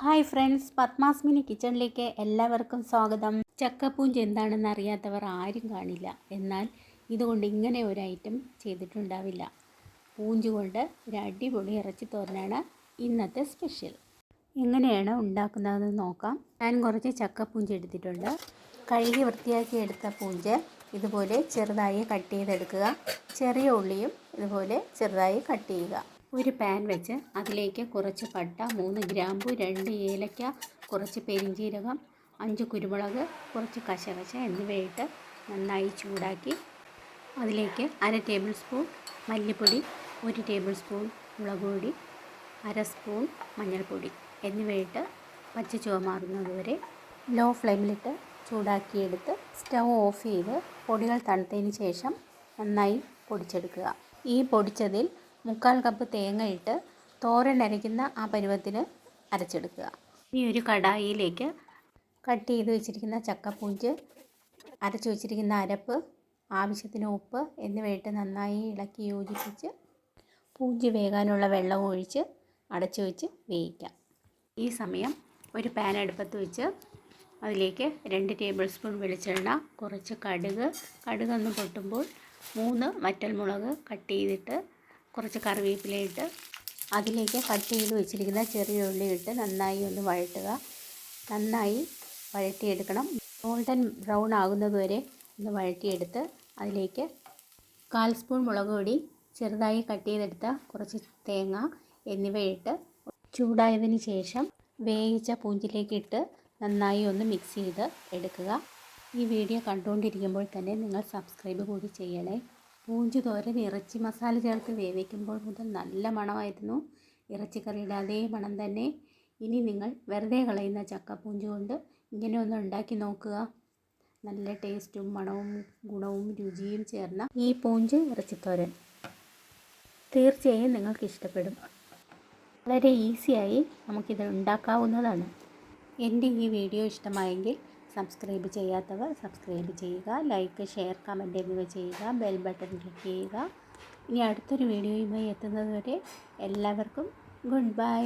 Hi friends പത്മാസ്മിനി കിച്ചണിലേക്ക് എല്ലാവർക്കും സ്വാഗതം. ചക്കപ്പൂഞ്ച് എന്താണെന്ന് അറിയാത്തവർ ആരും കാണില്ല. എന്നാൽ ഇതുകൊണ്ട് ഇങ്ങനെ ഒരു ഐറ്റം ചെയ്തിട്ടുണ്ടാവില്ല. പൂഞ്ച് കൊണ്ട് ഒരു അടിപൊളി ഇറച്ചി തോരനാണ് ഇന്നത്തെ സ്പെഷ്യൽ എങ്ങനെയാണ് ഉണ്ടാക്കുന്നതെന്ന് നോക്കാം. ഞാൻ കുറച്ച് ചക്കപ്പൂഞ്ച് എടുത്തിട്ടുണ്ട്. കഴുകി വൃത്തിയാക്കി എടുത്ത പൂഞ്ച് ഇതുപോലെ ചെറുതായി കട്ട് ചെയ്തെടുക്കുക. ചെറിയ ഉള്ളിയും ഇതുപോലെ ചെറുതായി കട്ട് ചെയ്യുക. ഒരു പാൻ വെച്ച് അതിലേക്ക് കുറച്ച് പട്ട മൂന്ന് ഗ്രാമ്പു രണ്ട് ഏലക്ക കുറച്ച് പെരിഞ്ചീരകം അഞ്ച് കുരുമുളക് കുറച്ച് കശകശ എന്നിവയിട്ട് നന്നായി ചൂടാക്കി അതിലേക്ക് അര ടേബിൾ സ്പൂൺ മല്ലിപ്പൊടി ഒരു ടേബിൾ സ്പൂൺ മുളക് പൊടി അര സ്പൂൺ മഞ്ഞൾപ്പൊടി എന്നിവയിട്ട് പച്ച ചുവമാറുന്നത് വരെ ലോ ഫ്ലെയിമിലിട്ട് ചൂടാക്കിയെടുത്ത് സ്റ്റൗ ഓഫ് ചെയ്ത് പൊടികൾ തണുത്തതിന് ശേഷം നന്നായി പൊടിച്ചെടുക്കുക. ഈ പൊടിച്ചതിൽ മുക്കാൽ കപ്പ് തേങ്ങ ഇട്ട് തോരൻ അരയ്ക്കുന്ന ആ പരുവത്തിന് അരച്ചെടുക്കുക. ഇനി ഒരു കടായിയിലേക്ക് കട്ട് ചെയ്ത് വെച്ചിരിക്കുന്ന ചക്കപ്പൂഞ്ച് അരച്ചു വെച്ചിരിക്കുന്ന അരപ്പ് ആവശ്യത്തിന് ഉപ്പ് എന്നിവയിട്ട് നന്നായി ഇളക്കി യോജിപ്പിച്ച് പൂഞ്ച് വേകാനുള്ള വെള്ളം ഒഴിച്ച് അടച്ചു വെച്ച് വേവിക്കാം. ഈ സമയം ഒരു പാൻ അടുപ്പത്ത് വെച്ച് അതിലേക്ക് രണ്ട് ടേബിൾ സ്പൂൺ വെളിച്ചെണ്ണ കുറച്ച് കടുക് കടുക് ഒന്ന് പൊട്ടുമ്പോൾ മൂന്ന് വറ്റൽമുളക് കട്ട് ചെയ്തിട്ട് കുറച്ച് കറിവേപ്പിലയിട്ട് അതിലേക്ക് കട്ട് ചെയ്ത് വെച്ചിരിക്കുന്ന ചെറിയ ഉള്ളി ഇട്ട് നന്നായി ഒന്ന് വഴട്ടുക നന്നായി വഴറ്റിയെടുക്കണം. ഗോൾഡൻ ബ്രൗൺ ആകുന്നതുവരെ ഒന്ന് വഴറ്റിയെടുത്ത് അതിലേക്ക് കാൽ സ്പൂൺ മുളക് പൊടി ചെറുതായി കട്ട് ചെയ്തെടുത്ത കുറച്ച് തേങ്ങ എന്നിവയിട്ട് ചൂടായതിന് ശേഷം വേവിച്ച പൂഞ്ചിലേക്ക് ഇട്ട് നന്നായി ഒന്ന് മിക്സ് ചെയ്ത് എടുക്കുക. ഈ വീഡിയോ കണ്ടുകൊണ്ടിരിക്കുമ്പോൾ തന്നെ നിങ്ങൾ സബ്സ്ക്രൈബ് കൂടി ചെയ്യണേ. പൂഞ്ചു തോരൻ ഇറച്ചി മസാല ചേർത്ത് വേവിക്കുമ്പോൾ മുതൽ നല്ല മണമായിരുന്നു. ഇറച്ചിക്കറിയുടെ അതേ മണം തന്നെ. ഇനി നിങ്ങൾ വെറുതെ കളയുന്ന ചക്ക പൂഞ്ചു കൊണ്ട് ഇങ്ങനെ ഒന്ന് ഉണ്ടാക്കി നോക്കുക. നല്ല ടേസ്റ്റും മണവും ഗുണവും രുചിയും ചേർന്ന ഈ പൂഞ്ച് ഇറച്ചിത്തോരൻ തീർച്ചയായും നിങ്ങൾക്ക് ഇഷ്ടപ്പെടും. വളരെ ഈസിയായി നമുക്കിത് ഉണ്ടാക്കാവുന്നതാണ്. എന്റെ ഈ വീഡിയോ ഇഷ്ടമായെങ്കിൽ സബ്സ്ക്രൈബ് ചെയ്യാത്തവർ സബ്സ്ക്രൈബ് ചെയ്യുക ലൈക്ക് ഷെയർ കമന്റ് എന്നിവ ചെയ്യുക ബെൽ ബട്ടൺ ക്ലിക്ക് ചെയ്യുക. ഇനി അടുത്തൊരു വീഡിയോയുമായി എത്തുന്നതുവരെ എല്ലാവർക്കും ഗുഡ് ബൈ